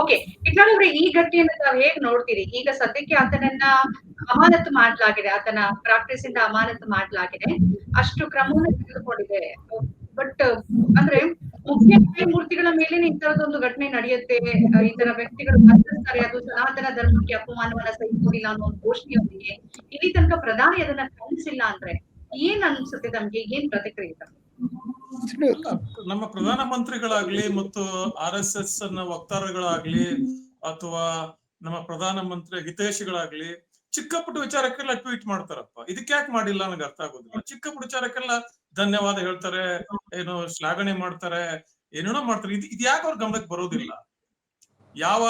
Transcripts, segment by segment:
Okay ಇಟ್ಲಾಳವ್ರೆ ಈ ಘಟನೆಯನ್ನ ತಾವ್ ಹೇಗ್ ನೋಡ್ತೀರಿ? ಈಗ ಸದ್ಯಕ್ಕೆ ಆತನನ್ನ ಅಮಾನತು ಮಾಡ್ಲಾಗಿದೆ, ಆತನ ಪ್ರಾಕ್ಟೀಸ್ ಇಂದ ಅಮಾನತು ಮಾಡ್ಲಾಗಿದೆ. ಅಷ್ಟು ಕ್ರಮವನ್ನು ತೆಗೆದುಕೊಂಡಿದೆ. ಬಟ್ ಅಂದ್ರೆ ಮುಖ್ಯ ನ್ಯಾಯಮೂರ್ತಿಗಳ ಮೇಲೆ ಈ ಇಂತಹದೊಂದು ಘಟನೆ ನಡೆಯುತ್ತೆ. ಈ ತರ ವ್ಯಕ್ತಿಗಳು ಬಂಧಿಸ್ತಾರೆ. ಅದು ಸನಾತನ ಧರ್ಮಕ್ಕೆ ಅಪಮಾನವನ್ನ ಸಹಿಸೋದಿಲ್ಲ ಅನ್ನೋ ಒಂದು ಘೋಷಣೆಯೊಂದಿಗೆ ಇಲ್ಲಿ ತನಕ ಪ್ರಧಾನಿ ಅದನ್ನ ಕಾಣಿಸಿಲ್ಲ ಅಂದ್ರೆ ಏನ್ ಅನ್ಸುತ್ತೆ ನಮ್ಗೆ ಏನ್ ಪ್ರತಿಕ್ರಿಯೆ ನಮ್ಮ ಪ್ರಧಾನ ಮಂತ್ರಿಗಳಾಗ್ಲಿ ಮತ್ತು ಆರ್ ಎಸ್ ಎಸ್ ಅನ್ನ ವಕ್ತಾರಗಳಾಗ್ಲಿ ಅಥವಾ ನಮ್ಮ ಪ್ರಧಾನ ಮಂತ್ರಿ ಹಿತೈಷಿಗಳಾಗ್ಲಿ ಚಿಕ್ಕ ಪುಟ್ಟ ವಿಚಾರಕ್ಕೆಲ್ಲ ಟ್ವೀಟ್ ಮಾಡ್ತಾರಪ್ಪ. ಇದಕ್ಕೆ ಯಾಕೆ ಮಾಡಿಲ್ಲ ನನಗೆ ಅರ್ಥ ಆಗೋದಿಲ್ಲ. ಚಿಕ್ಕ ಪುಟ್ಟ ವಿಚಾರಕ್ಕೆಲ್ಲ ಧನ್ಯವಾದ ಹೇಳ್ತಾರೆ, ಏನು ಶ್ಲಾಘನೆ ಮಾಡ್ತಾರೆ, ಏನೇನೋ ಮಾಡ್ತಾರೆ. ಇದು ಇದು ಯಾಕೆ ಅವ್ರ ಗಮನಕ್ಕೆ ಬರೋದಿಲ್ಲ? ಯಾವ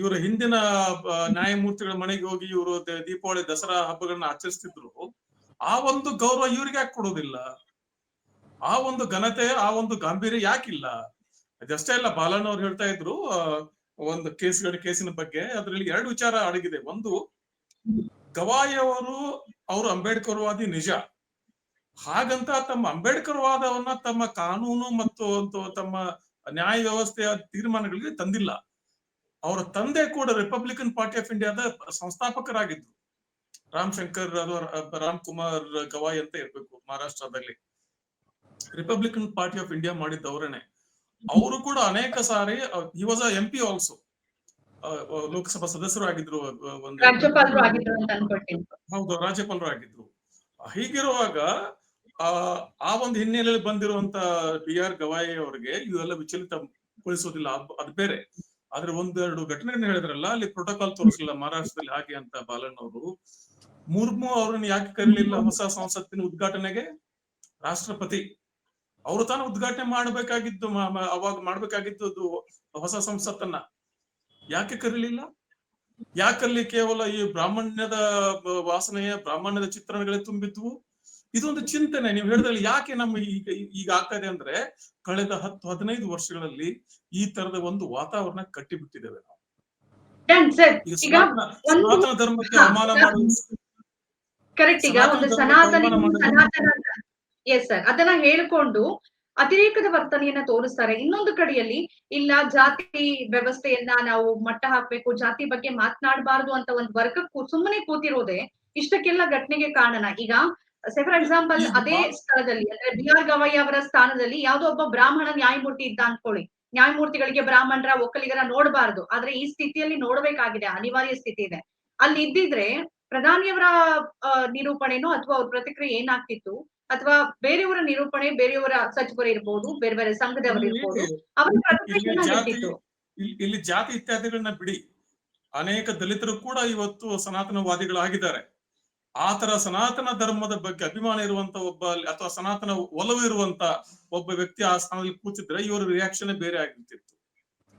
ಇವರ ಹಿಂದಿನ ನ್ಯಾಯಮೂರ್ತಿಗಳ ಮನೆಗೆ ಹೋಗಿ ಇವರು ದೀಪಾವಳಿ ದಸರಾ ಹಬ್ಬಗಳನ್ನ ಆಚರಿಸ್ತಿದ್ರು, ಆ ಒಂದು ಗೌರವ ಇವ್ರಿಗೆ ಯಾಕೆ ಕೊಡೋದಿಲ್ಲ? ಆ ಒಂದು ಘನತೆ, ಆ ಒಂದು ಗಾಂಭೀರ್ಯ ಯಾಕಿಲ್ಲ? ಅದಷ್ಟೇ ಅಲ್ಲ, ಬಾಲಣ್ಣ ಅವ್ರು ಹೇಳ್ತಾ ಇದ್ರು ಒಂದು ಕೇಸ್ಗಳ, ಕೇಸಿನ ಬಗ್ಗೆ. ಅದರಲ್ಲಿ ಎರಡು ವಿಚಾರ ಅಡಗಿದೆ. ಒಂದು ಗವಾಯಿ ಅವರು ಅವರು ಅಂಬೇಡ್ಕರ್ ವಾದಿ ನಿಜ. ಹಾಗಂತ ತಮ್ಮ ಅಂಬೇಡ್ಕರ್ ವಾದವನ್ನ ತಮ್ಮ ಕಾನೂನು ಮತ್ತು ತಮ್ಮ ನ್ಯಾಯ ವ್ಯವಸ್ಥೆಯ ತೀರ್ಮಾನಗಳಿಗೆ ತಂದಿಲ್ಲ. ಅವರ ತಂದೆ ಕೂಡ ರಿಪಬ್ಲಿಕನ್ ಪಾರ್ಟಿ ಆಫ್ ಇಂಡಿಯಾದ ಸಂಸ್ಥಾಪಕರಾಗಿದ್ರು. ರಾಮ್ ಶಂಕರ್ ರಾಮ್ ಕುಮಾರ್ ಗವಾಯಿ ಅಂತ ಇರ್ಬೇಕು ಮಹಾರಾಷ್ಟ್ರದಲ್ಲಿ. ರಿಪಬ್ಲಿಕನ್ ಪಾರ್ಟಿ ಆಫ್ ಇಂಡಿಯಾ ಮಾಡಿದ್ದವರೇನೆ. ಅವರು ಕೂಡ ಅನೇಕ ಸಾರಿ he was M P also Lok Sabha ಸದಸ್ಯರು ಆಗಿದ್ರು ಹೌದು ರಾಜ್ಯಪಾಲರು ಆಗಿದ್ರು. ಹೀಗಿರುವಾಗ ಆ ಒಂದು ಹಿನ್ನೆಲೆಯಲ್ಲಿ ಬಂದಿರುವಂತ ಬಿ ಆರ್ ಗವಾಯಿ ಅವರಿಗೆ ಇವೆಲ್ಲ ವಿಚಲಿತಗೊಳಿಸೋದಿಲ್ಲ. ಅದ್- ಅದು ಬೇರೆ. ಆದ್ರೆ ಒಂದೆರಡು ಘಟನೆಗಳನ್ನ ಹೇಳಿದ್ರಲ್ಲ ಅಲ್ಲಿ ಪ್ರೋಟೋಕಾಲ್ ತೋರಿಸಲಿಲ್ಲ ಮಹಾರಾಷ್ಟ್ರದಲ್ಲಿ ಹಾಗೆ ಅಂತ ಬಾಲಣ್ಣ ಅವರು. ಮುರ್ಮು ಅವರನ್ನು ಯಾಕೆ ಕರೀಲಿಲ್ಲ ಹೊಸ ಸಂಸತ್ತಿನ ಉದ್ಘಾಟನೆಗೆ? ರಾಷ್ಟ್ರಪತಿ. ಅವರು ತಾನು ಉದ್ಘಾಟನೆ ಮಾಡಬೇಕಾಗಿದ್ದು ಅವಾಗ ಮಾಡ್ಬೇಕಾಗಿದ್ದು ಅದು ಹೊಸ ಸಂಸತ್ತನ್ನ. ಯಾಕೆ ಕರೀಲಿಲ್ಲ? ಯಾಕಲ್ಲಿ ಕೇವಲ ಈ ಬ್ರಾಹ್ಮಣ್ಯದ ವಾಸನೆಯ ಬ್ರಾಹ್ಮಣ್ಯದ ಚಿತ್ರಣಗಳೇ ತುಂಬಿದ್ವು? ಇದೊಂದು ಚಿಂತನೆ. ನೀವು ಹೇಳಿದ್ರೆ ಯಾಕೆ ನಮ್ಮ ಈಗ ಈಗ ಆಗ್ತಾ ಇದೆ ಅಂದ್ರೆ ಕಳೆದ ಹತ್ತು ಹದಿನೈದು ವರ್ಷಗಳಲ್ಲಿ ಈ ತರದ ಒಂದು ವಾತಾವರಣ ಕಟ್ಟಿಬಿಟ್ಟಿದ್ದೇವೆ ನಾವು. ಸನಾತನ ಧರ್ಮಕ್ಕೆ ಅವಮಾನ. ಮಾಡುವ ಎಸ್ ಸರ್ ಅದನ್ನ ಹೇಳ್ಕೊಂಡು ಅತಿರೇಕದ ವರ್ತನೆಯನ್ನ ತೋರಿಸ್ತಾರೆ. ಇನ್ನೊಂದು ಕಡೆಯಲ್ಲಿ ಇಲ್ಲ ಜಾತಿ ವ್ಯವಸ್ಥೆಯನ್ನ ನಾವು ಮಟ್ಟ ಹಾಕ್ಬೇಕು ಜಾತಿ ಬಗ್ಗೆ ಮಾತನಾಡಬಾರದು ಅಂತ ಒಂದು ವರ್ಗಕ್ಕೂ ಸುಮ್ಮನೆ ಕೂತಿರೋದೆ ಇಷ್ಟಕ್ಕೆಲ್ಲ ಘಟನೆಗೆ ಕಾರಣ ಈಗ ಸೆ ಫಾರ್ ಎಕ್ಸಾಂಪಲ್ ಅದೇ ಸ್ಥಳದಲ್ಲಿ ಅಂದ್ರೆ ಬಿ ಆರ್ ಗವಾಯಿ ಅವರ ಸ್ಥಾನದಲ್ಲಿ ಯಾವ್ದೋ ಒಬ್ಬ ಬ್ರಾಹ್ಮಣ ನ್ಯಾಯಮೂರ್ತಿ ಇದ್ದ ಅನ್ಕೊಳ್ಳಿ. ನ್ಯಾಯಮೂರ್ತಿಗಳಿಗೆ ಬ್ರಾಹ್ಮಣರ ಒಕ್ಕಲಿಗರ ನೋಡಬಾರದು. ಆದ್ರೆ ಈ ಸ್ಥಿತಿಯಲ್ಲಿ ನೋಡ್ಬೇಕಾಗಿದೆ ಅನಿವಾರ್ಯ ಸ್ಥಿತಿ ಇದೆ. ಅಲ್ಲಿ ಇದ್ದಿದ್ರೆ ಪ್ರಧಾನಿಯವರ ನಿರೂಪಣೆನೋ ಅಥವಾ ಅವ್ರ ಪ್ರತಿಕ್ರಿಯೆ ಏನಾಗ್ತಿತ್ತು? ಅಥವಾ ಬೇರೆಯವರ ನಿರೂಪಣೆ ಬೇರೆಯವರ ಸಚಿವರು ಇರ್ಬೋದು ಬೇರೆ ಬೇರೆ ಸಂಘದವರು ಇರ್ಬೋದು ಅವರ ಪ್ರತಿಕ್ರಿಯೆ ಇಲ್ಲಿ ಜಾತಿ ಇತ್ಯಾದಿಗಳನ್ನ ಬಿಡಿ. ಅನೇಕ ದಲಿತರು ಕೂಡ ಇವತ್ತು ಸನಾತನವಾದಿಗಳಾಗಿದ್ದಾರೆ. ಆ ತರ ಸನಾತನ ಧರ್ಮದ ಬಗ್ಗೆ ಅಭಿಮಾನ ಇರುವಂತ ಒಬ್ಬ ಅಥವಾ ಸನಾತನ ಒಲವು ಇರುವಂತ ಒಬ್ಬ ವ್ಯಕ್ತಿ ಆ ಸ್ಥಾನದಲ್ಲಿ ಕೂತಿದ್ರೆ ಇವರ ರಿಯಾಕ್ಷನ್ ಬೇರೆ ಆಗಿರ್ತಿತ್ತು.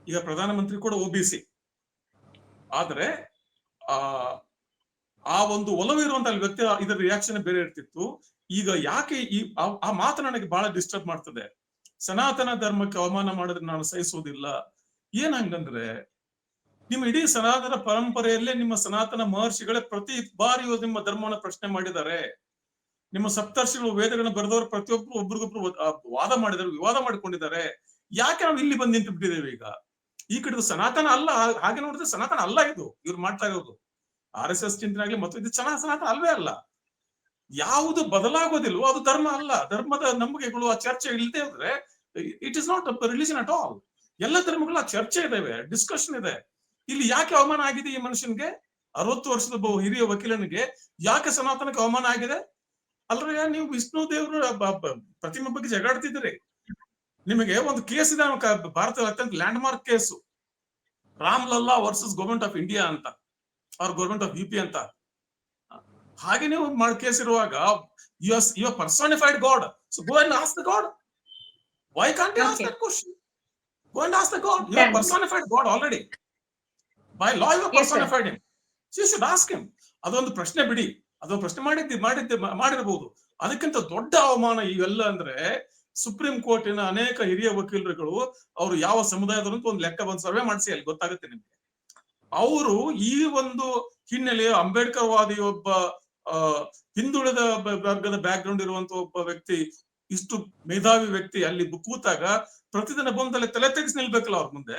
ಈಗ ಪ್ರಧಾನಮಂತ್ರಿ ಕೂಡ ಒಬಿಸಿ ಆದ್ರೆ ಆ ಆ ಒಂದು ಒಲವು ಇರುವಂತ ವ್ಯಕ್ತಿ ಇದರ ರಿಯಾಕ್ಷನ್ ಬೇರೆ ಇರ್ತಿತ್ತು. ಈಗ ಯಾಕೆ ಈ ಆ- ಮಾತು ನನಗೆ ಬಹಳ ಡಿಸ್ಟರ್ಬ್ ಮಾಡ್ತದೆ. ಸನಾತನ ಧರ್ಮಕ್ಕೆ ಅವಮಾನ ಮಾಡಿದ್ರೆ ನಾನು ಸಹಿಸೋದಿಲ್ಲ ಏನ್ ಹಂಗಂದ್ರೆ, ನಿಮ್ಮ ಇಡೀ ಸನಾತನ ಪರಂಪರೆಯಲ್ಲೇ ನಿಮ್ಮ ಸನಾತನ ಮಹರ್ಷಿಗಳೇ ಪ್ರತಿ ಬಾರಿಯೂ ನಿಮ್ಮ ಧರ್ಮವನ್ನ ಪ್ರಶ್ನೆ ಮಾಡಿದ್ದಾರೆ. ನಿಮ್ಮ ಸಪ್ತರ್ಷಿಗಳು ವೇದಗಳನ್ನ ಬರೆದವರು ಪ್ರತಿಯೊಬ್ರು ಒಬ್ರಿಗೊಬ್ರು ವಾದ ಮಾಡಿದ್ದಾರೆ, ವಿವಾದ ಮಾಡಿಕೊಂಡಿದ್ದಾರೆ. ಯಾಕೆ ನಾವು ಇಲ್ಲಿ ಬಂದು ನಿಂತು ಬಿಟ್ಟಿದ್ದೇವೆ ಈಗ? ಈ ಕಡೆ ಸನಾತನ ಅಲ್ಲ, ಹಾಗೆ ನೋಡಿದ್ರೆ ಸನಾತನ ಅಲ್ಲ ಇದು. ಇವ್ರು ಮಾಡ್ತಾ ಇರೋದು. ಆರ್ ಎಸ್ ಎಸ್ ಚಿಂತನೆ ಆಗ್ಲಿ ಮತ್ತು ಇದು ಚೆನ್ನಾಗಿ ಸನಾತನ ಅಲ್ವೇ ಅಲ್ಲ. ಯಾವುದು ಬದಲಾಗೋದಿಲ್ವೋ ಅದು ಧರ್ಮ ಅಲ್ಲ. ಧರ್ಮದ ನಂಬಿಕೆಗಳು ಆ ಚರ್ಚೆ ಇಲ್ಲದೆ ಇದ್ರೆ it is not religion at all ಎಲ್ಲ ಧರ್ಮಗಳ ಚರ್ಚೆ ಇದಾವೆ ಡಿಸ್ಕಷನ್ ಇದೆ. ಇಲ್ಲಿ ಯಾಕೆ ಅವಮಾನ ಆಗಿದೆ ಈ ಮನುಷ್ಯನಿಗೆ? ಅರವತ್ತು ವರ್ಷದ ಬಹು ಹಿರಿಯ ವಕೀಲನಿಗೆ ಯಾಕೆ ಸನಾತನಕ್ಕೆ ಅವಮಾನ ಆಗಿದೆ? ಅಲ್ರಿ ನೀವು ವಿಷ್ಣು ದೇವರು ಪ್ರತಿಮೆ ಬಗ್ಗೆ ಜಗಾಡ್ತಿದ್ರಿ ನಿಮಗೆ ಒಂದು ಕೇಸ್ ಇದೆ ಭಾರತದ ಅತ್ಯಂತ landmark case. Ram Lalla versus government of India ಅಂತ. ಅವ್ರ ಗವರ್ಮೆಂಟ್ ಆಫ್ ಯು ಪಿ ಅಂತ. ಹಾಗೆ ನೀವು ಕೇಸ್ ಇರುವಾಗ you you personified god so go and ask the god why can't you ask that question go and ask the god you are personified god already by law you are. Personified him you should ask him ಅದೊಂದು ಪ್ರಶ್ನೆ ಬಿಡಿ. ಅದೊಂದು ಪ್ರಶ್ನೆ ಮಾಡಿದ್ದಿ ಮಾಡಿದ್ದೆ ಮಾಡಿರಬಹುದು. ಅದಕ್ಕಿಂತ ದೊಡ್ಡ ಅವಮಾನ ಇವೆಲ್ಲ ಅಂದ್ರೆ ಸುಪ್ರೀಂ ಕೋರ್ಟಿನ ಅನೇಕ ಹಿರಿಯ ವಕೀಲರುಗಳು ಅವರು ಯಾವ ಸಮುದಾಯದವರು ಅಂತ ಒಂದು ಲೆಕ್ಕ ಬಂದು ಸರ್ವೆ ಮಾಡಿಸಿ ಅಲ್ಲಿ ಗೊತ್ತಾಗುತ್ತೆ ನಿಮ್ಗೆ. ಅವರು ಈ ಒಂದು ಹಿನ್ನೆಲೆಯ ಅಂಬೇಡ್ಕರ್ ವಾದಿ ಒಬ್ಬ ಹಿಂದುಳಿದ ಬ- ವರ್ಗದ ಬ್ಯಾಕ್ ಗ್ರೌಂಡ್ ಇರುವಂತ ಒಬ್ಬ ವ್ಯಕ್ತಿ ಇಷ್ಟು ಮೇಧಾವಿ ವ್ಯಕ್ತಿ ಅಲ್ಲಿ ಕೂತಾಗ ಪ್ರತಿದಿನ ಬಂದಲ್ಲಿ ತಲೆ ತೆಗೆಸಿ ನಿಲ್ಬೇಕಲ್ಲ ಅವ್ರ ಮುಂದೆ?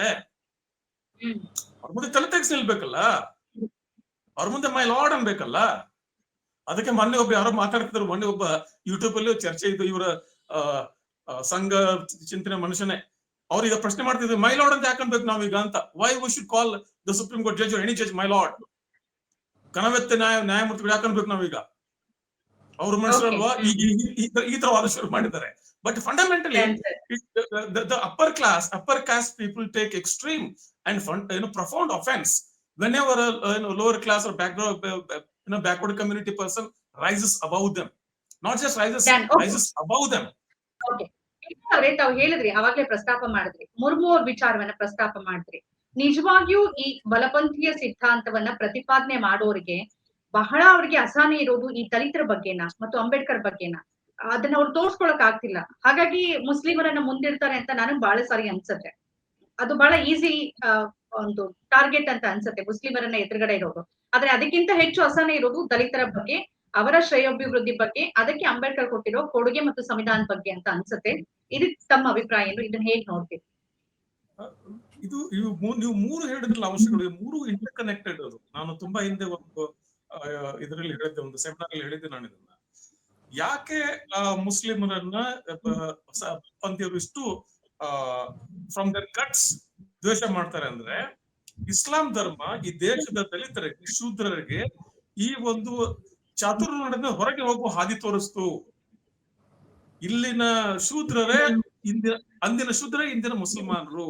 ಅವ್ರ ಮುಂದೆ ತಲೆ ತೆಗೆಸಿ ನಿಲ್ಬೇಕಲ್ಲ? ಅವ್ರ ಮುಂದೆ ಮೈ ಲಾರ್ಡ್ ಅನ್ಬೇಕಲ್ಲ? ಅದಕ್ಕೆ ಮೊನ್ನೆ ಒಬ್ಬ ಯಾರೋ ಮಾತಾಡ್ತಿದ್ರು ಮೊನ್ನೆ ಒಬ್ಬ ಯೂಟ್ಯೂಬ್ ಅಲ್ಲಿ ಚರ್ಚೆ ಇದ್ದು ಇವರ ಆ, ಆ, ಸಂಘ ಚಿಂತನೆ ಮನುಷ್ಯನೇ. ಅವ್ರೀಗ ಪ್ರಶ್ನೆ ಮಾಡ್ತಿದ್ರು ಮೈ ಲಾರ್ಡ್ ಅಂತ ಯಾಕನ್ಬೇಕು ನಾವೀಗ? ಅಂತ. Why we should call the supreme court judge any judge my lord ಕಣವೆತ್ತೆ ನ್ಯಾಯ ನ್ಯಾಯಮೂರ್ತಿಗಳು ಯಾಕೆ ಅನ್ಬೇಕು ನಾವೀಗ? ಅವ್ರ ಮನಸ್ಸಲ್ವಾ? ಈಗ ಈ ತರ ವಾದ ಶುರು ಮಾಡಿದ್ದಾರೆ. But fundamentally upper class upper caste people take extreme and fund ಏನು profound offence whenever lower class background backward community person rises above them not just rises rises above them ಅವ್ರೆ ತಾವ್ ಹೇಳಿದ್ರಿ ಅವಾಗ್ಲೇ ಪ್ರಸ್ತಾಪ ಮಾಡಿದ್ರಿ. ಮುರ್ಮು ವಿಚಾರವನ್ನ ಪ್ರಸ್ತಾಪ ಮಾಡಿದ್ರಿ. ನಿಜವಾಗಿಯೂ ಈ ಬಲಪಂಥೀಯ ಸಿದ್ಧಾಂತವನ್ನ ಪ್ರತಿಪಾದನೆ ಮಾಡೋರಿಗೆ ಬಹಳ ಅವ್ರಿಗೆ ಅಸಹನೆ ಇರೋದು ಈ ದಲಿತರ ಬಗ್ಗೆನ ಮತ್ತು ಅಂಬೇಡ್ಕರ್ ಬಗ್ಗೆನ. ಅದನ್ನ ಅವ್ರು ತೋರ್ಸ್ಕೊಳಕ್ ಆಗ್ತಿಲ್ಲ. ಹಾಗಾಗಿ ಮುಸ್ಲಿಮರನ್ನ ಮುಂದಿಡ್ತಾರೆ ಅಂತ ನನಗ್ ಬಹಳ ಸಾರಿ ಅನ್ಸತ್ತೆ. ಅದು ಬಹಳ ಈಸಿ ಒಂದು ಟಾರ್ಗೆಟ್ ಅಂತ ಅನ್ಸತ್ತೆ ಮುಸ್ಲಿಮರನ್ನ ಎದುರುಗಡೆ ಇರೋದು. ಆದ್ರೆ ಅದಕ್ಕಿಂತ ಹೆಚ್ಚು ಅಸಹನೆ ಇರೋದು ದಲಿತರ ಬಗ್ಗೆ, ಅವರ ಶ್ರೇಯೋಭಿವೃದ್ಧಿ ಬಗ್ಗೆ, ಅದಕ್ಕೆ ಅಂಬೇಡ್ಕರ್ ಕೊಟ್ಟಿರೋ ಕೊಡುಗೆ ಮತ್ತು ಸಂವಿಧಾನದ ಬಗ್ಗೆ ಅಂತ ಅನ್ಸುತ್ತೆ. ಇದು ತಮ್ಮ ಅಭಿಪ್ರಾಯ. ಏನು ಇದನ್ನ ಹೇಗ್ ನೋಡ್ತೀವಿ ಇದು ನೀವು ಮೂರು ಹೇಳಿದ್ರಲ್ಲ ಅಂಶಗಳು ಮೂರು ಇಂಟರ್ ಕನೆಕ್ಟೆಡ್ ಅದು. ನಾನು ತುಂಬಾ ಹಿಂದೆ ಒಂದು ಇದರಲ್ಲಿ ಹೇಳಿದ್ದೆ, ಒಂದು ಸೆಮಿನಾರ್ ಅಲ್ಲಿ ಹೇಳಿದ್ದೆ ನಾನು ಇದನ್ನ. ಯಾಕೆ ಮುಸ್ಲಿಮರನ್ನ ಪಂಥಿಯವರು ಇಷ್ಟು ಫ್ರಮ್ ದರ್ ಕಟ್ಸ್ ದ್ವೇಷ ಮಾಡ್ತಾರೆ ಅಂದ್ರೆ, ಇಸ್ಲಾಂ ಧರ್ಮ ಈ ದೇಶದ ದಲಿತರಿಗೆ, ಶೂದ್ರರಿಗೆ ಈ ಒಂದು ಚಾತುರ್ವರ್ಣದಿಂದ ಹೊರಗೆ ಹೋಗುವ ಹಾದಿ ತೋರಿಸ್ತು. ಇಲ್ಲಿನ ಶೂದ್ರರೇ ಇಂದಿನ ಅಂದಿನ ಶೂದ್ರ ಇಂದಿನ ಮುಸಲ್ಮಾನರು.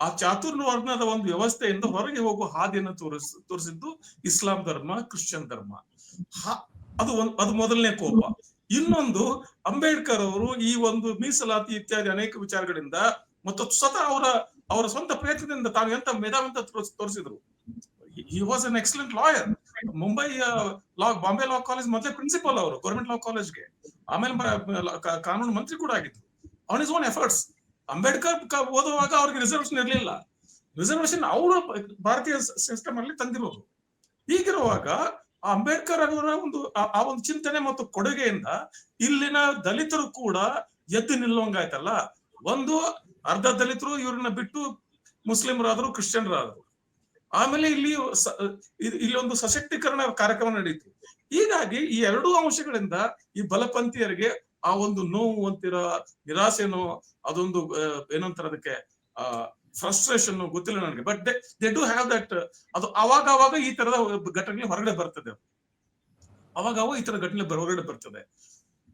ಆ ಚಾತುರ್ವರ್ಣದ ಒಂದು ವ್ಯವಸ್ಥೆಯಿಂದ ಹೊರಗೆ ಹೋಗುವ ಹಾದಿಯನ್ನು ತೋರಿಸ್, ತೋರಿಸಿದ್ದು ಇಸ್ಲಾಂ ಧರ್ಮ, ಕ್ರಿಶ್ಚಿಯನ್ ಧರ್ಮ. ಅದು ಒಂದು ಅದು ಮೊದಲನೇ ಕೋಪ. ಇನ್ನೊಂದು ಅಂಬೇಡ್ಕರ್ ಅವರು ಈ ಒಂದು ಮೀಸಲಾತಿ ಇತ್ಯಾದಿ ಅನೇಕ ವಿಚಾರಗಳಿಂದ ಮತ್ತು ಸ್ವತಃ ಅವರ ಅವರ ಸ್ವಂತ ಪ್ರಯತ್ನದಿಂದ ತಾನು ಎಂತ ಮೇಧಾವಂತ ತೋರ್ಸ್- ತೋರಿಸಿದ್ರು. He was an excellent lawyer Mumbai law Bombay law college ಮೊದಲೇ ಪ್ರಿನ್ಸಿಪಲ್ ಅವರು ಗೌರ್ಮೆಂಟ್ ಲಾ ಕಾಲೇಜ್ಗೆ ಆಮೇಲೆ ಕಾನೂನು ಮಂತ್ರಿ ಕೂಡ ಆಗಿದ್ರು. On his own efforts Ambedkar ಓದುವಾಗ ಅವ್ರಿಗೆ ರಿಸರ್ವೇಶನ್ ಇರಲಿಲ್ಲ. ರಿಸರ್ವೇಶನ್ ಅವರು ಭಾರತೀಯ ಸಿಸ್ಟಮ್ ಅಲ್ಲಿ ತಂದಿರೋದು. ಹೀಗಿರುವಾಗ ಅಂಬೇಡ್ಕರ್ ಅವರ ಒಂದು ಆ- ಒಂದು ಚಿಂತನೆ ಮತ್ತು ಕೊಡುಗೆಯಿಂದ ಇಲ್ಲಿನ ದಲಿತರು ಕೂಡ ಎದ್ದು ನಿಲ್ಲುವಂಗಾಯ್ತಲ್ಲ. ಒಂದು ಅರ್ಧ ದಲಿತರು ಇವ್ರನ್ನ ಬಿಟ್ಟು ಮುಸ್ಲಿಮರಾದ್ರು, ಕ್ರಿಶ್ಚಿಯನ್ರಾದ್ರು. ಆಮೇಲೆ ಇಲ್ಲಿ ಇಲ್ಲಿ ಒಂದು ಸಶಕ್ತೀಕರಣ ಕಾರ್ಯಕ್ರಮ ನಡೀತು. ಹೀಗಾಗಿ ಈ ಎರಡೂ ಅಂಶಗಳಿಂದ ಈ ಬಲಪಂಥೀಯರಿಗೆ ಆ ಒಂದು ನೋವು ಅಂತೀರ ನಿರಾಸೆನೋ ಅದೊಂದು ಆ, ಏನಂತಾರೆ ಅದಕ್ಕೆ ಫ್ರಸ್ಟ್ರೇಷನ್ ಗೊತ್ತಿಲ್ಲ ನನಗೆ. But they do have that ಅದು ಅವಾಗ ಅವಾಗ ಈ ತರದ ಘಟನೆ ಹೊರಗಡೆ ಬರ್ತದೆ. ಅವಾಗ ಅವಾಗ ಈ ತರ ಘಟನೆ ಹೊರಗಡೆ ಬರ್ತದೆ.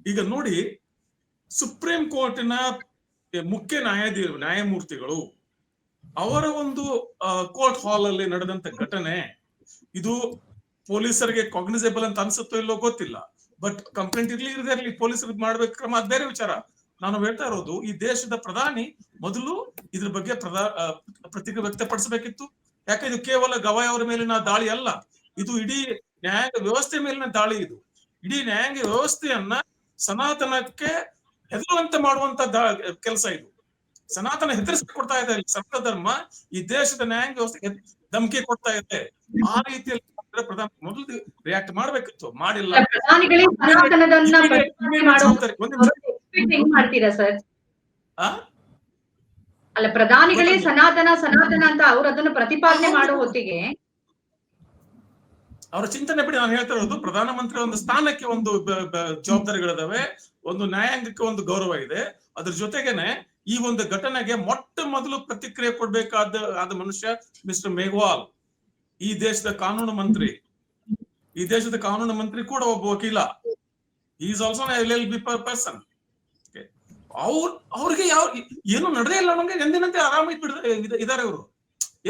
ಈಗ ನೋಡಿ ಸುಪ್ರೀಂ ಕೋರ್ಟಿನ ಮುಖ್ಯ ನ್ಯಾಯಾಧೀ ನ್ಯಾಯಮೂರ್ತಿಗಳು ಅವರ ಒಂದು ಕೋರ್ಟ್ ಹಾಲ್ ಅಲ್ಲಿ ನಡೆದಂತ ಘಟನೆ ಇದು ಪೊಲೀಸರಿಗೆ ಕಾಗ್ನಿಸೇಬಲ್ ಅಂತ ಅನ್ಸುತ್ತೋ ಇಲ್ಲೋ ಗೊತ್ತಿಲ್ಲ. ಬಟ್ ಕಂಪ್ಲೇಂಟ್ ಇರ್ಲಿ ಇರದೇ ಇರ್ಲಿ ಪೊಲೀಸ್ ಮಾಡ್ಬೇಕು ಕ್ರಮ ಅದ್ ಬೇರೆ ವಿಚಾರ. ನಾನು ಹೇಳ್ತಾ ಇರೋದು, ಈ ದೇಶದ ಪ್ರಧಾನಿ ಮೊದಲು ಇದ್ರ ಬಗ್ಗೆ ಪ್ರಧಾ ಪ್ರತಿಕ್ರಿಯೆ ವ್ಯಕ್ತಪಡಿಸಬೇಕಿತ್ತು. ಯಾಕೆ ಇದು ಕೇವಲ ಗವಾಯ್ ಅವರ ಮೇಲಿನ ದಾಳಿ ಅಲ್ಲ, ಇದು ಇಡೀ ನ್ಯಾಯಾಂಗ ವ್ಯವಸ್ಥೆ ಮೇಲಿನ ದಾಳಿ ಇದು. ಇಡೀ ನ್ಯಾಯಾಂಗ ವ್ಯವಸ್ಥೆಯನ್ನ ಸನಾತನಕ್ಕೆ ಹೆದರುವಂತೆ ಮಾಡುವಂತ ಕೆಲಸ ಇದು. ಸನಾತನ ಹೆದರಿಸಿ ಕೊಡ್ತಾ ಇದೆ ಸನಾತನ ಈ ದೇಶದ ನ್ಯಾಯಾಂಗ ವ್ಯವಸ್ಥೆಗೆ ಧಮಕಿ ಕೊಡ್ತಾ ಇದೆ. ಆ ರೀತಿಯಲ್ಲಿ ಪ್ರಧಾನ ಮೊದಲು ರಿಯಾಕ್ಟ್ ಮಾಡ್ಬೇಕಿತ್ತು. ಮಾಡಿಲ್ಲ. ಮಾಡ್ತೀರಾ ಸರ್? ಅಲ್ಲ ಪ್ರಧಾನಿಗಳೇ ಸನಾತನ ಸನಾತನ ಅಂತ ಅವ್ರು ಅದನ್ನ ಪ್ರತಿಪಾದನೆ ಮಾಡೋ ಹೊತ್ತಿಗೆ. ಅವರ ಚಿಂತನೆ ಬಿಡಿ ನಾನು ಹೇಳ್ತಾ ಇರೋದು ಪ್ರಧಾನಮಂತ್ರಿ ಒಂದು ಸ್ಥಾನಕ್ಕೆ ಒಂದು ಜವಾಬ್ದಾರಿಗಳಿದಾವೆ ಒಂದು ನ್ಯಾಯಾಂಗಕ್ಕೆ ಒಂದು ಗೌರವ ಇದೆ. ಅದ್ರ ಜೊತೆಗೇನೆ ಈ ಒಂದು ಘಟನೆಗೆ ಮೊಟ್ಟ ಮೊದಲು ಪ್ರತಿಕ್ರಿಯೆ ಕೊಡ್ಬೇಕಾದ ಆದ ಮನುಷ್ಯ ಮಿಸ್ಟರ್ ಮೇಘ್ವಾಲ್. ಈ ದೇಶದ ಕಾನೂನು ಮಂತ್ರಿ ಈ ದೇಶದ ಕಾನೂನು ಮಂತ್ರಿ ಕೂಡ ಒಬ್ಬ ವಕೀಲ. Is also L L B person ಅವ್ರ ಅವ್ರಿಗೆ ಯಾವ ಏನು ನಡೆದೇ ಇಲ್ಲ ನಮ್ಗೆ ಎಂದಿನಂತೆ ಆರಾಮ ಇದ್ದಾರೆ ಇದಾರೆ ಅವರು.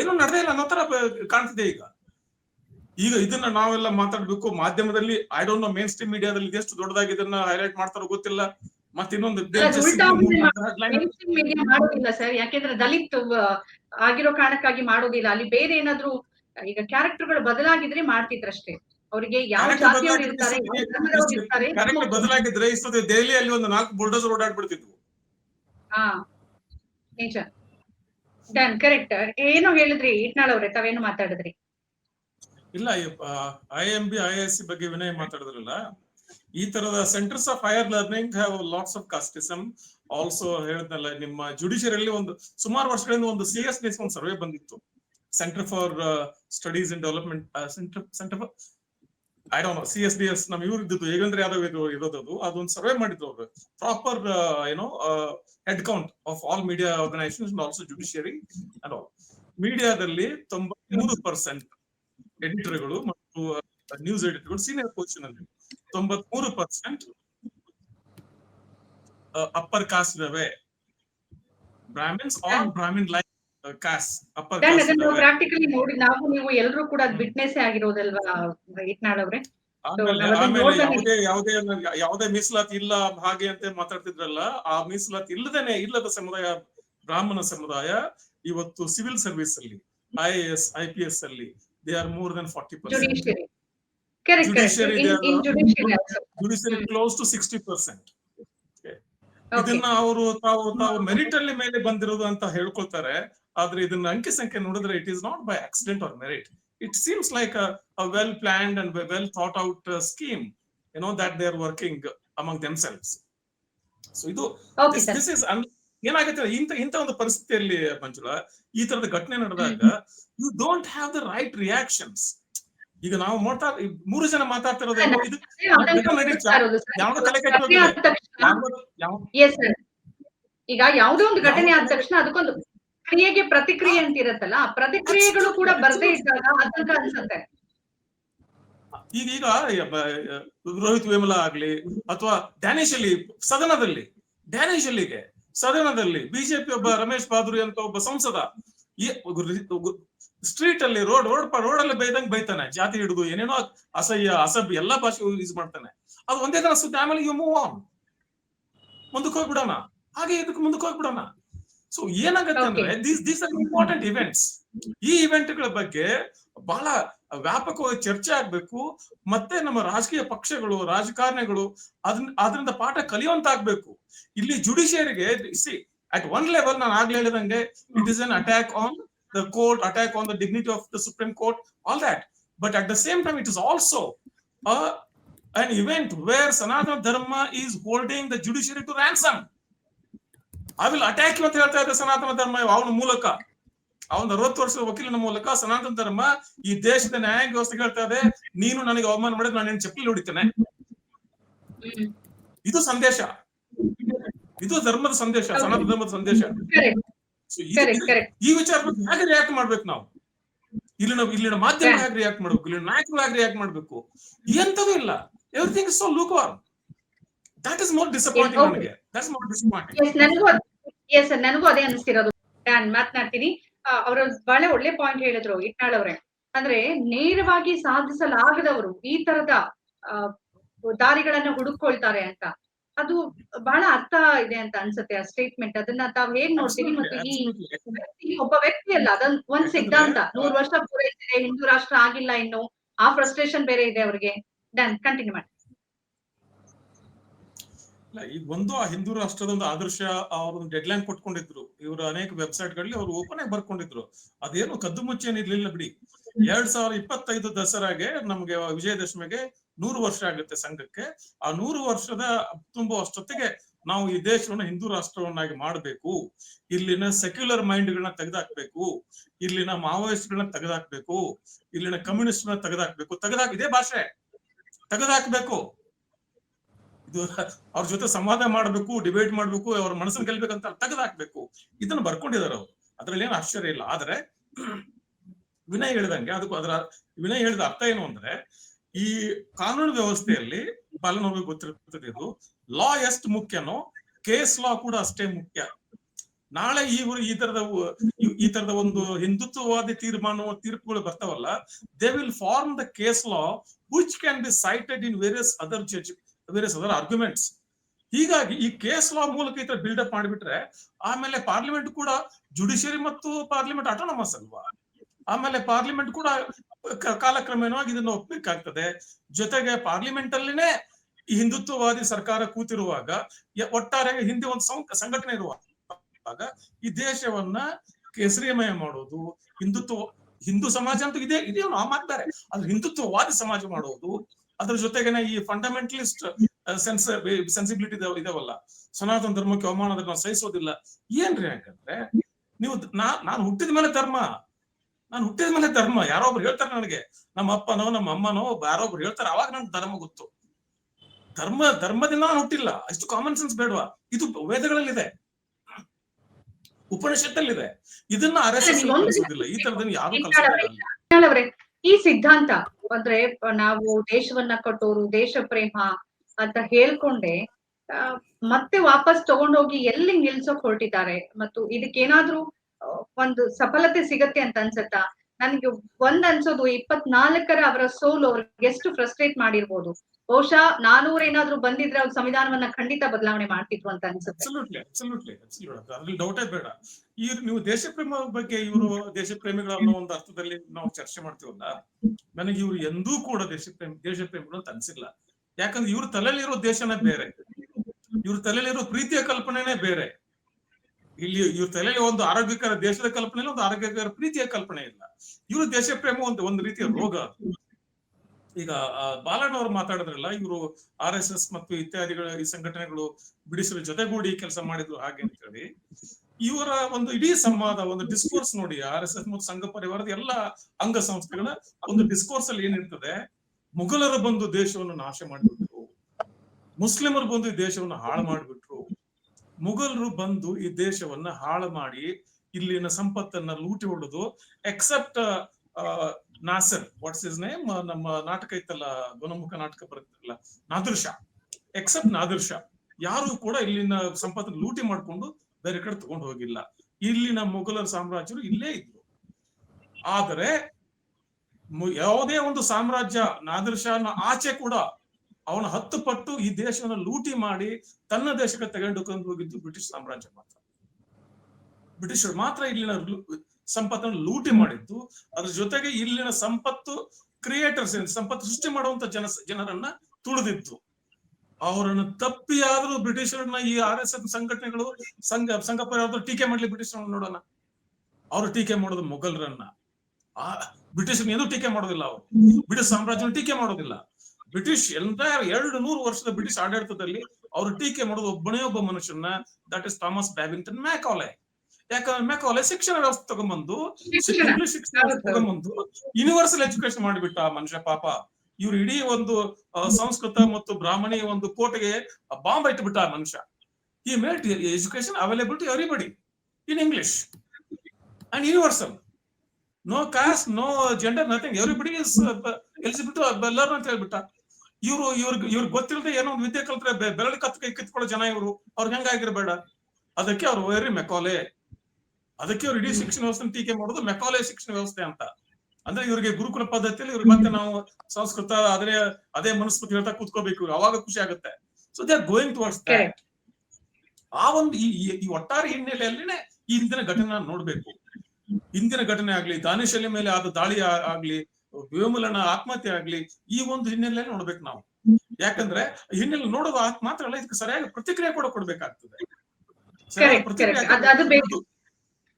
ಏನು ನಡೆದೇ ಇಲ್ಲ ಅನ್ನೋ ತರ ಕಾಣ್ತಿದೆ ಈಗ. ಈಗ ಇದನ್ನ ನಾವೆಲ್ಲ ಮಾತಾಡ್ಬೇಕು. ಮಾಧ್ಯಮದಲ್ಲಿ I don't know mainstream ಮೀಡಿಯಾದಲ್ಲಿ ಎಷ್ಟು ದೊಡ್ಡದಾಗಿ ಇದನ್ನ ಹೈಲೈಟ್ ಮಾಡ್ತಾರೋ ಗೊತ್ತಿಲ್ಲ. ಮತ್ತೆ ಇನ್ನೊಂದು ಯಾಕೆಂದ್ರೆ ದಲಿತ್ ಆಗಿರೋ ಕಾರಣಕ್ಕಾಗಿ ಮಾಡೋದಿಲ್ಲ. ಅಲ್ಲಿ ಬೇರೆ ಏನಾದ್ರು ಈಗ ಕ್ಯಾರೆಕ್ಟರ್ಗಳು ಬದಲಾಗಿದ್ರೆ ಮಾಡ್ತಿದ್ರಷ್ಟೇ. ಅವರಿಗೆ ಯಾವ ಜಾತಿಯವರು ಇರ್ತಾರೆ ಇರ್ತಾರೆ ಬದಲಾಗಿದ್ರೆ ದೆಹಲಿಯಲ್ಲಿ ಒಂದು ನಾಲ್ಕು ಬುಲ್ಡೋಸರ್ ಓಡಾಡ್ಬಿಡ್ತಿದ್ವು. ಹಾ ನಿಜ. ಡನ್ ಕರೆಕ್ಟ್ ಏನು ಹೇಳಿದ್ರಿ ಇಟ್ನಾಳ್ ಅವ್ರೆ ತಾವೇನು ಮಾತಾಡಿದ್ರಿ? ಇಲ್ಲ I M B I S C ಬಗ್ಗೆ ವಿನಯ್ ಮಾತಾಡಿದ್ರಲ್ಲ. ಈ ತರದ centres of higher learning have lots of casteism also ಹೇಳಿದ್ನಲ್ಲ ನಿಮ್ಮ ಜುಡಿಷಿಯರಿ ಒಂದು ಸುಮಾರು ವರ್ಷಗಳಿಂದ ಒಂದು ಸಿ ಎಸ್ ಒಂದು ಸರ್ವೆ ಬಂದಿತ್ತು. Centre for studies in development centre centre for I don't know C S D S ನಮ್ ಇವ್ರು ಇದ್ದಿದ್ದು ಹೇಗಂದ್ರೆ ಯಾದವ್ ಇದು ಇರೋದು ಅದೊಂದು ಸರ್ವೆ ಮಾಡಿದ್ರು ಅವರು. ಪ್ರಾಪರ್ ಏನೋ head count of all media organisation also judiciary and all ಮೀಡಿಯಾದಲ್ಲಿ ತೊಂಬತ್ಮೂರು ಪರ್ಸೆಂಟ್ ಎಡಿಟರ್ಗಳು ಮತ್ತು ನ್ಯೂಸ್ ಎಡಿಟರ್ಗಳು ಸೀನಿಯರ್ ಪೊಸಿಷನ್ ಅಲ್ಲಿ. ತೊಂಬತ್ಮೂರು ಪರ್ಸೆಂಟ್ ಅಪ್ಪರ್ ಕಾಸ್ಟ್ ಇದಾವೆ Brahmins all Brahmin like practically ನೋಡಿ ನಾವು ನೀವು ಎಲ್ಲರೂ ಕೂಡ ಬಿಟ್ನೆಸ್ ಆಗಿರೋದಲ್ವಾ ಯಾವುದೇ ಯಾವುದೇ ಮೀಸಲಾತಿ ಇಲ್ಲ ಹಾಗೆ ಅಂತ ಮಾತಾಡ್ತಿದ್ರಲ್ಲ ಆ ಮೀಸಲಾತಿ ಇಲ್ಲದೇನೆ ಇಲ್ಲದ ಸಮುದಾಯ ಬ್ರಾಹ್ಮಣ ಸಮುದಾಯ ಇವತ್ತು ಸಿವಿಲ್ ಸರ್ವಿಸ್ ಅಲ್ಲಿ I A S I P S ಅಲ್ಲಿ they are more than forty percent judiciary close to sixty percent ಇದನ್ನ ಅವರು ತಾವು ತಾವು ಮೆರಿಟ್ ಅಲ್ಲಿ ಮೇಲೆ ಬಂದಿರೋದು ಅಂತ ಹೇಳ್ಕೊಳ್ತಾರೆ. ಆದ್ರೆ ಇದನ್ನ ಅಂಕಿ ಸಂಖ್ಯೆ ನೋಡಿದ್ರೆ it is not by accident or merit it seems like a well planned and well thought out scheme you know that they are working among themselves so ಇದು ದಿಸ್ ಇಸ್ ಏನಾಗುತ್ತೆ ಇಂತ ಇಂತ ಒಂದು ಪರಿಸ್ಥಿತಿಯಲ್ಲಿ ಮಂಜುಳಾ ಈ ತರದ ಘಟನೆ ನಡೆದಾಗ you don't have the right reactions ಈಗ ನಾವು ಮಾಡ್ತಾ ಮೂರು ಜನ ಮಾತಾಡ್ತಿರೋದು ನಡೀತಾ. ಯಾವ್ದು ತಲೆ ಕೆಟ್ಟ ಈಗ ಯಾವುದೋ ಒಂದು ಘಟನೆ ಆದ ತಕ್ಷಣ ಅದಕ್ಕೊಂದು ಕ್ರಿಯೆಗೆ ಪ್ರತಿಕ್ರಿಯೆ ಅಂತ ಇರುತ್ತಲ್ಲ ಆ ಪ್ರತಿಕ್ರಿಯೆಗಳು ಕೂಡ ಬರ್ದೇ ಇದ್ದಾಗ ಆತಂಕ ಅನ್ಸುತ್ತೆ ಈಗ ಈಗ ರೋಹಿತ್ ವೇಮಲ ಆಗ್ಲಿ ಅಥವಾ ಡ್ಯಾನಿಶ್ ಅಲ್ಲಿ, ಸದನದಲ್ಲಿ, ಡ್ಯಾನಿಶ್ ಅಲ್ಲಿಗೆ, ಸದನದಲ್ಲಿ ಬಿಜೆಪಿ ಒಬ್ಬ ರಮೇಶ್ ಬಾದ್ರಿ ಅಂತ ಒಬ್ಬ ಸಂಸದ ಸ್ಟ್ರೀಟ್ ಅಲ್ಲಿ ರೋಡ್ ರೋಡ್ ರೋಡ್ ಅಲ್ಲಿ ಬೈದಂಗ್ ಬೈತಾನೆ, ಜಾತಿ ಹಿಡಿದು ಏನೇನೋ ಅಸಹ್ಯ, ಅಸಭ್ಯ ಎಲ್ಲಾ ಭಾಷೆ ಯೂಸ್ ಮಾಡ್ತಾನೆ. ಅದು ಒಂದೇ ತರ ಸುತ್ತ ಯು ಮೂವ್ ಆನ್ ಮುಂದಕ್ಕೆ ಹೋಗ್ಬಿಡೋಣ. ಹಾಗೆ ಇದಕ್ಕೆ ಮುಂದಕ್ಕೆ ಹೋಗ್ಬಿಡೋಣ. ಸೊ ಏನಾಗತ್ತೆ ಅಂದ್ರೆ these these are important events ಈ ಇವೆಂಟ್ಗಳ ಬಗ್ಗೆ ಬಹಳ ವ್ಯಾಪಕವಾಗಿ ಚರ್ಚೆ ಆಗ್ಬೇಕು ಮತ್ತೆ ನಮ್ಮ ರಾಜಕೀಯ ಪಕ್ಷಗಳು ರಾಜಕಾರಣಿಗಳು ಅದನ್ನ ಅದರಿಂದ ಪಾಠ ಕಲಿಯುವಂತಾಗ್ಬೇಕು. ಇಲ್ಲಿ ಜುಡಿಷಿಯರಿಗೆ ಸಿ ಅಟ್ ಒನ್ ಲೆವೆಲ್ ನಾನು ಆಗ್ಲೇ ಹೇಳಿದಂಗೆ it is an attack on the court attack on the dignity of the supreme court all that but at the same time it is also an event where Sanatana Dharma is holding the judiciary to ransom. I will attack ಅಂತ ಹೇಳ್ತಾ ಇದ್ದ ಸನಾತನ ಧರ್ಮ ಅವನ ಮೂಲಕ. ಅವನ ಅರವತ್ತು ವರ್ಷದ ವಕೀಲನ ಮೂಲಕ ಸನಾತನ ಧರ್ಮ ಈ ದೇಶದ ನ್ಯಾಯಾಂಗ ವ್ಯವಸ್ಥೆ ಹೇಳ್ತಾ ಇದೆ ನೀನು ನನಗೆ ಅವಮಾನ ಮಾಡಿದ್ರೆ ನಾನು ನಿನ್ನ ಚಪ್ಪಲಿ ಹೊಡಿತೇನೆ. ಇದು ಸಂದೇಶ. ಇದು ಧರ್ಮದ ಸಂದೇಶ ಸನಾತನ ಧರ್ಮದ ಸಂದೇಶ. ಈ ವಿಚಾರ ಹೇಗೆ ರಿಯಾಕ್ಟ್ ಮಾಡ್ಬೇಕು ನಾವು? ಇಲ್ಲಿನ ಇಲ್ಲಿನ ಮಾಧ್ಯಮ ಹೇಗೆ ರಿಯಾಕ್ಟ್ ಮಾಡ್ಬೇಕು? ಇಲ್ಲಿನ ನಾಯಕರು ಹೇಗೆ ರಿಯಾಕ್ಟ್ ಮಾಡ್ಬೇಕು? ಎಂತದೂ ಇಲ್ಲ. Everything is so lukewarm that is more disappointing. ನನಗೆ. ಮೋರ್ ಡಿಸಪಾಯಿಂಟಿಂಗ್ ಎಸ್ ನನಗೂ ಎಸ್ ನನಗೂ ಅದೇ ಅನಿಸ್ತಿರೋದು. ನಾನು ಮಾತನಾಡ್ತೀನಿ. ಅವರು ಬಹಳ ಒಳ್ಳೆ ಪಾಯಿಂಟ್ ಹೇಳಿದ್ರು ಇಟ್ನಾಳ್ ಅವ್ರೆ. ಅಂದ್ರೆ ನೇರವಾಗಿ ಸಾಧಿಸಲಾಗದವರು ಈ ತರದ ದಾರಿಗಳನ್ನ ಹುಡುಕೊಳ್ತಾರೆ ಅಂತ. ಅದು ಬಹಳ ಅರ್ಥ ಇದೆ ಅಂತ ಅನ್ಸುತ್ತೆ ಆ ಸ್ಟೇಟ್ಮೆಂಟ್ ಅದನ್ನ ತಾವ್ ಹೇಗ್ ನೋಡ್ತೀವಿ ಮತ್ತೆ ಈ ಒಬ್ಬ ವ್ಯಕ್ತಿ ಅಲ್ಲ ಅದನ್ ಒಂದ್ ಸಿದ್ಧಾಂತ ನೂರ್ ವರ್ಷ ಪೂರೈಸಿದೆ ಹಿಂದೂ ರಾಷ್ಟ್ರ ಆಗಿಲ್ಲ ಇನ್ನು ಆ ಫ್ರಸ್ಟ್ರೇಷನ್ ಬೇರೆ ಇದೆ ಅವ್ರಿಗೆ. ಡನ್ ಕಂಟಿನ್ಯೂ ಮಾಡಿ. ಈಗ ಒಂದು ಆ ಹಿಂದೂ ರಾಷ್ಟ್ರದ ಒಂದು ಆದರ್ಶ ಅವರು ಡೆಡ್ ಲೈನ್ ಕೊಟ್ಕೊಂಡಿದ್ರು. ಇವರು ಅನೇಕ ವೆಬ್ಸೈಟ್ಗಳಲ್ಲಿ ಅವರು ಓಪನ್ ಆಗಿ ಬರ್ಕೊಂಡಿದ್ರು. ಅದೇನು ಕದ್ದು ಮುಚ್ಚಿ ಇರ್ಲಿಲ್ಲ ಬಿಡಿ. ಎರಡ್ ಸಾವಿರದ ಇಪ್ಪತ್ತೈದು ದಸರಾಗೆ ನಮ್ಗೆ ವಿಜಯದಶಮಿಗೆ ನೂರು ವರ್ಷ ಆಗುತ್ತೆ ಸಂಘಕ್ಕೆ. ಆ ನೂರು ವರ್ಷದ ತುಂಬುವಷ್ಟೊತ್ತಿಗೆ ನಾವು ಈ ದೇಶವನ್ನು ಹಿಂದೂ ರಾಷ್ಟ್ರವನ್ನಾಗಿ ಮಾಡಬೇಕು. ಇಲ್ಲಿನ ಸೆಕ್ಯುಲರ್ ಮೈಂಡ್ ಗಳನ್ನ ತೆಗೆದಾಕ್ಬೇಕು. ಇಲ್ಲಿನ ಮಾವೋಯಿಸ್ಟ್ ಗಳನ್ನ ತೆಗೆದಾಕ್ಬೇಕು. ಇಲ್ಲಿನ ಕಮ್ಯುನಿಸ್ಟ್ ತೆಗೆದಾಕ್ಬೇಕು. ತೆಗೆದಾಕ್, ಇದೇ ಭಾಷೆ. ತೆಗೆದಾಕ್ಬೇಕು. ಅವ್ರ ಜೊತೆ ಸಂವಾದ ಮಾಡ್ಬೇಕು ಡಿಬೇಟ್ ಮಾಡ್ಬೇಕು, ಅವ್ರ ಮನಸ್ಸನ್ನ ಗೆಲ್ಬೇಕಂತ ತೆಗೆದಾಕ್ಬೇಕು. ಇದನ್ನ ಬರ್ಕೊಂಡಿದ್ದಾರೆ ಅವರು. ಅದ್ರಲ್ಲಿ ಏನು ಆಶ್ಚರ್ಯ ಇಲ್ಲ. ಆದ್ರೆ ವಿನಯ್ ಹೇಳಿದಂಗೆ ಅದಕ್ಕೂ ಅದರ ವಿನಯ್ ಹೇಳಿದ ಅರ್ಥ ಏನು ಅಂದ್ರೆ, ಈ ಕಾನೂನು ವ್ಯವಸ್ಥೆಯಲ್ಲಿ ಬಾಲನವ್ರಿಗೆ ಗೊತ್ತಿರ್ತದೆ ಇದು ಲಾ ಎಷ್ಟ್ ಮುಖ್ಯನೋ ಕೇಸ್ ಲಾ ಕೂಡ ಅಷ್ಟೇ ಮುಖ್ಯ. ನಾಳೆ ಊರು ಈ ತರದ ಈ ತರದ ಒಂದು ಹಿಂದುತ್ವವಾದಿ ತೀರ್ಮಾನ ತೀರ್ಪುಗಳು ಬರ್ತಾವಲ್ಲ they will form the case law which can be cited in various other judge various other arguments ಹೀಗಾಗಿ ಈ ಕೇಸ್ ಲಾ ಮೂಲಕ ಈ ತರ ಬಿಲ್ಡಪ್ ಮಾಡಿಬಿಟ್ರೆ, ಆಮೇಲೆ ಪಾರ್ಲಿಮೆಂಟ್ ಕೂಡ ಜುಡಿಷಿಯರಿ ಮತ್ತು ಪಾರ್ಲಿಮೆಂಟ್ ಆಟೋನಮಸ್ ಅಲ್ವಾ? ಆಮೇಲೆ ಪಾರ್ಲಿಮೆಂಟ್ ಕೂಡ ಕಾಲಕ್ರಮೇಣವಾಗಿ ಇದನ್ನ ಒಪ್ಬೇಕಾಗ್ತದೆ ಜೊತೆಗೆ ಪಾರ್ಲಿಮೆಂಟ್ ಅಲ್ಲಿನೇ ಹಿಂದುತ್ವವಾದಿ ಸರ್ಕಾರ ಕೂತಿರುವಾಗ ಒಟ್ಟಾರೆ ಹಿಂದೆ ಒಂದು ಸಂಘಟನೆ ಇರುವಾಗ ಈ ದೇಶವನ್ನ ಕೇಸರಿಮಯ ಮಾಡೋದು, ಹಿಂದುತ್ವ ಹಿಂದೂ ಸಮಾಜ ಅಂತೂ ಇದೇ ಇದೇ ಮಾಡ್ತಾರೆ ಅದು ಹಿಂದುತ್ವವಾದಿ ಸಮಾಜ ಮಾಡೋದು ಅದ್ರ ಜೊತೆಗೇನೆ ಈ ಫಂಡಮೆಂಟಲಿಸ್ಟ್ ಸೆನ್ಸ್ ಸೆನ್ಸಿಬಿಲಿಟಿ ಇದಾವಲ್ಲ. ಸನಾತನ ಧರ್ಮಕ್ಕೆ ಅವಮಾನ ನಾವು ಸಹಿಸೋದಿಲ್ಲ. ಏನ್ರಿ ಯಾಕಂದ್ರೆ ನೀವು ನಾ ನಾನು ಹುಟ್ಟಿದ ಮೇಲೆ ಧರ್ಮ. ನಾನು ಹುಟ್ಟಿದ ಮೇಲೆ ಧರ್ಮ. ಯಾರೋ ಒಬ್ರು ಹೇಳ್ತಾರೆ ನನಗೆ ನಮ್ಮ ಅಪ್ಪನೋ ನಮ್ಮ ಅಮ್ಮನೋ ಯಾರೊಬ್ರು ಹೇಳ್ತಾರೆ ಅವಾಗ ನನ್ಗೆ ಧರ್ಮ ಗೊತ್ತು. ಧರ್ಮ ಧರ್ಮದಿಂದ ನಾನು ಹುಟ್ಟಿಲ್ಲ. ಅಷ್ಟು ಕಾಮನ್ ಸೆನ್ಸ್ ಬೇಡವಾ? ಇದು ವೇದಗಳಲ್ಲಿದೆ. ಉಪನಿಷತ್ತಲ್ಲಿದೆ. ಇದನ್ನ ನೀವೊಂದು- ಈ ತರದನ್ನ ಯಾರು ಈ ಸಿದ್ಧಾಂತ ಅಂದ್ರೆ ನಾವು ದೇಶವನ್ನ ಕಟ್ಟೋರು ದೇಶ ಪ್ರೇಮ ಅಂತ ಹೇಳ್ಕೊಂಡೆ ಮತ್ತೆ ವಾಪಸ್ ತಗೊಂಡೋಗಿ ಎಲ್ಲಿ ನಿಲ್ಸೋಕ್ ಹೊರಟಿದ್ದಾರೆ? ಮತ್ತು ಇದಕ್ಕೇನಾದ್ರೂ ಒಂದು ಸಫಲತೆ ಸಿಗತ್ತೆ ಅಂತ ಅನ್ಸತ್ತಾ? ನನ್ಗೆ ಒಂದ್ ಅನ್ಸೋದು, ಇಪ್ಪತ್ನಾಲ್ಕರ ಅವರ ಸೋಲು ಅವ್ರಿಗೆ ಎಷ್ಟು ಫ್ರಸ್ಟ್ರೇಟ್ ಮಾಡಿರ್ಬೋದು. ಬಹುಶಃ ನಾನೂರ ಏನಾದ್ರು ಬಂದಿದ್ರೆ ಅವ್ರ ಸಂವಿಧಾನವನ್ನ ಖಂಡಿತ ಬದಲಾವಣೆ ಮಾಡ್ತಿದ್ರು ಅಂತ ಅನ್ಸುತ್ತೆ. ಬೇಡ. ಈ ನೀವು ದೇಶಪ್ರೇಮ ಬಗ್ಗೆ ಇವರು ದೇಶ ಪ್ರೇಮಿಗಳು ಅನ್ನೋ ಒಂದು ಅರ್ಥದಲ್ಲಿ ನಾವು ಚರ್ಚೆ ಮಾಡ್ತೀವಲ್ಲ ನನಗೆ ಇವ್ರು ಎಂದೂ ಕೂಡ ದೇಶ ದೇಶಪ್ರೇಮಿಗಳು ದೇಶ ಪ್ರೇಮಿಗಳು ಅಂತ ಅನ್ಸಿಲ್ಲ. ಯಾಕಂದ್ರೆ ಇವ್ರ ತಲೆಯಲ್ಲಿರೋ ದೇಶನೇ ಬೇರೆ. ಇವ್ರ ತಲೆಯಲ್ಲಿರೋ ಪ್ರೀತಿಯ ಕಲ್ಪನೆನೇ ಬೇರೆ. ಇಲ್ಲಿ ಇವ್ರ ತಲೆಯಲ್ಲಿ ಒಂದು ಆರೋಗ್ಯಕರ ದೇಶದ ಕಲ್ಪನೆ ಇಲ್ಲ ಒಂದು ಆರೋಗ್ಯಕರ ಪ್ರೀತಿಯ ಕಲ್ಪನೆ ಇಲ್ಲ. ಇವರು ದೇಶ ಪ್ರೇಮ ಒಂದು ಒಂದು ರೀತಿಯ ರೋಗ. ಈಗ ಬಾಲಣ್ಣ ಅವರು ಮಾತಾಡಿದ್ರಲ್ಲ, ಇವರು ಆರ್ ಎಸ್ ಎಸ್ ಮತ್ತು ಇತ್ಯಾದಿಗಳ ಈ ಸಂಘಟನೆಗಳು ಬಿಡಿಸಲು ಜೊತೆಗೂಡಿ ಕೆಲಸ ಮಾಡಿದ್ರು ಹಾಗೆ ಅಂತ ಹೇಳಿ. ಇವರ ಒಂದು ಇಡೀ ಸಂವಾದ, ಒಂದು ಡಿಸ್ಕೋರ್ಸ್ ನೋಡಿ ಆರ್ ಎಸ್ ಎಸ್ ಮತ್ತು ಸಂಘ ಪರಿವಾರದ ಎಲ್ಲ ಅಂಗ ಸಂಸ್ಥೆಗಳ ಒಂದು ಡಿಸ್ಕೋರ್ಸ್ ಅಲ್ಲಿ ಏನಿರ್ತದೆ? ಮುಘಲರು ಬಂದು ದೇಶವನ್ನು ನಾಶ ಮಾಡಿಬಿಟ್ರು. ಮುಸ್ಲಿಮರು ಬಂದು ದೇಶವನ್ನು ಹಾಳು ಮಾಡಿಬಿಟ್ರು. ಮುಘಲರು ಬಂದು ಈ ದೇಶವನ್ನ ಹಾಳು ಮಾಡಿ ಇಲ್ಲಿನ ಸಂಪತ್ತನ್ನ ಲೂಟಿ ಹೊಡೆದು except Nasser what's is name ನಮ್ಮ ನಾಟಕ ಇತ್ತಲ್ಲ ಗುಣಮುಖ ನಾಟಕ ಬರುತ್ತಲ್ಲ Nadir Shah except Nadir Shah ಯಾರು ಕೂಡ ಇಲ್ಲಿನ ಸಂಪತ್ತನ್ನ ಲೂಟಿ ಮಾಡ್ಕೊಂಡು ಬೇರೆ ಕಡೆ ತಗೊಂಡು ಹೋಗಿಲ್ಲ. ಇಲ್ಲಿನ ಮೊಘಲರ ಸಾಮ್ರಾಜ್ಯರು ಇಲ್ಲೇ ಇದ್ರು. ಆದರೆ ಯಾವುದೇ ಒಂದು ಸಾಮ್ರಾಜ್ಯ ನಾದಿರ್ ಶಾನ ಆಚೆ ಕೂಡ ಅವನ ಹತ್ತು ಪಟ್ಟು ಈ ದೇಶವನ್ನು ಲೂಟಿ ಮಾಡಿ ತನ್ನ ದೇಶಕ್ಕೆ ತೆಗೆದುಕೊಂಡು ಹೋಗಿದ್ದು ಬ್ರಿಟಿಷ್ ಸಾಮ್ರಾಜ್ಯ ಮಾತ್ರ. ಬ್ರಿಟಿಷರು ಮಾತ್ರ ಇಲ್ಲಿನ ಸಂಪತ್ತನ್ನು ಲೂಟಿ ಮಾಡಿದ್ದು, ಅದ್ರ ಜೊತೆಗೆ ಇಲ್ಲಿನ ಸಂಪತ್ತು ಕ್ರಿಯೇಟರ್ಸ್ ಸಂಪತ್ತು ಸೃಷ್ಟಿ ಮಾಡುವಂತ ಜನ, ಜನರನ್ನ ತುಳಿದಿತ್ತು. ಅವರನ್ನು ತಪ್ಪಿಯಾದ್ರೂ ಬ್ರಿಟಿಷರನ್ನ ಈ ಆರ್ ಎಸ್ ಎಸ್ ಸಂಘಟನೆಗಳು, ಸಂಘ ಸಂಘ ಪರಿವಾರ ಟೀಕೆ ಮಾಡ್ಲಿ ಬ್ರಿಟಿಷರನ್ನ ನೋಡೋಣ. ಅವರು ಟೀಕೆ ಮಾಡೋದು ಮೊಘಲರನ್ನ. ಆ ಬ್ರಿಟಿಷರ್ನ ಎಂದು ಟೀಕೆ ಮಾಡೋದಿಲ್ಲ ಅವರು. ಬ್ರಿಟಿಷ್ ಸಾಮ್ರಾಜ್ಯ ಟೀಕೆ ಮಾಡೋದಿಲ್ಲ. ಬ್ರಿಟಿಷ್ ಎಂಟೈರ್ ಎರಡು ನೂರು ವರ್ಷದ ಬ್ರಿಟಿಷ್ ಆಡಳಿತದಲ್ಲಿ ಅವರು ಟೀಕೆ ಮಾಡೋದು ಒಬ್ಬನೇ ಒಬ್ಬ ಮನುಷ್ಯನ that is Thomas Babington Macaulay ಯಾಕಂದ್ರೆ ಮ್ಯಾಕಾಲೆ ಶಿಕ್ಷಣ ವ್ಯವಸ್ಥೆ ಶಿಕ್ಷಣ. ತಗೊಂಬಂದು ಶಿಕ್ಷಣ ತಗೊಂಡ್ಬಂದು ಯೂನಿವರ್ಸಲ್ ಎಜುಕೇಶನ್ ಮಾಡಿಬಿಟ್ಟ ಆ ಮನುಷ್ಯ ಪಾಪ. ಇವ್ರು ಇಡೀ ಒಂದು ಸಂಸ್ಕೃತ ಮತ್ತು ಬ್ರಾಹ್ಮಣಿ ಒಂದು ಕೋಟೆಗೆ ಬಾಂಬ್ ಇಟ್ಬಿಟ್ಟ ಆ ಮನುಷ್ಯ. ಈ made education available to everybody in English and universal no caste no gender nothing everybody is eligible to learn ಅಂತ ಹೇಳ್ಬಿಟ್ಟ. ಇವ್ರು ಇವ್ರಿಗೆ ಇವ್ರಿಗೆ ಗೊತ್ತಿಲ್ಲದೆ ಏನೋ ಒಂದು ವಿದ್ಯೆ ಕಲ್ತ್ರೆ ಬೆರಳಿ ಕತ್ ಕೈ ಕಿತ್ಕೊಳ್ಳೋ ಜನ ಇವರು. ಅವ್ರಿಗೆ ಹೆಂಗಾಗಿರ್ಬೇಡ. ಅದಕ್ಕೆ ಅವ್ರು ವೆರಿ ಮೆಕಾಲೆ ಅದಕ್ಕೆ ಅವ್ರು ಇಡೀ ಶಿಕ್ಷಣ ವ್ಯವಸ್ಥೆ ಟೀಕೆ ಮಾಡೋದು ಮೆಕಾಲೆ ಶಿಕ್ಷಣ ವ್ಯವಸ್ಥೆ ಅಂತ. ಅಂದ್ರೆ ಇವ್ರಿಗೆ ಗುರುಕುಲ ಪದ್ಧತಿಯಲ್ಲಿ ಇವ್ರಿಗೆ ಮತ್ತೆ ನಾವು ಸಂಸ್ಕೃತ ಅದೇ ಅದೇ ಮನಸ್ಪತಿ ಹೇಳ್ತಾ ಕೂತ್ಕೋಬೇಕು ಇವ್ರು. ಅವಾಗ ಖುಷಿ ಆಗುತ್ತೆ. So they are going towards. ಆ ಒಂದು ಈ ಒಟ್ಟಾರೆ ಹಿನ್ನೆಲೆಯಲ್ಲಿನೇ ಈ ಹಿಂದಿನ ಘಟನೆ ನೋಡ್ಬೇಕು. ಹಿಂದಿನ ಘಟನೆ ಆಗ್ಲಿ ದಾನಿಶಲಿ ಮೇಲೆ ಆದ ದಾಳಿ ಆಗ್ಲಿ ವಿಮಲನ ಆತ್ಮಹತ್ಯೆ ಆಗ್ಲಿ ಈ ಒಂದು ಹಿನ್ನೆಲೆಯಲ್ಲಿ ನೋಡ್ಬೇಕು ನಾವು. ಯಾಕಂದ್ರೆ ಹಿನ್ನೆಲೆ ನೋಡುವ ಮಾತ್ರ ಅಲ್ಲ ಇದಕ್ಕೆ ಸರಿಯಾಗಿ ಪ್ರತಿಕ್ರಿಯೆ ಕೂಡ ಕೊಡ್ಬೇಕಾಗ್ತದೆ.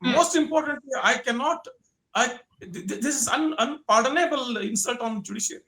Most important I can not I this is an unpardonable insult on judiciary